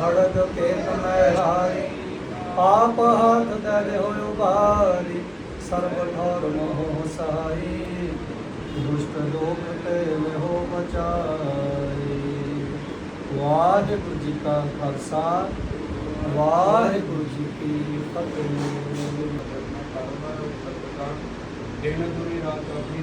ਖੜਗ ਕੇਤ ਹਾਰੀ ਆਪ ਹੱਥ ਦੇ ਹੋਇ ਉਬਾਰੀ ਸਰਬ ਠੌਰ ਮੋਹ ਸਾਈ ਦੁਸ਼ਟ ਲੋਕ ਤੇ ਹੋ ਬਚਾਈ ਵਾਹਿਗੁਰੂ ਜੀ ਕਾ ਖਾਲਸਾ ਵਾਹਿਗੁਰੂ ਜੀ ਕੀ ਫਤਿਹ ਦੇਣ ਦੁਨੀ ਰਾਤ ਆਪਣੀ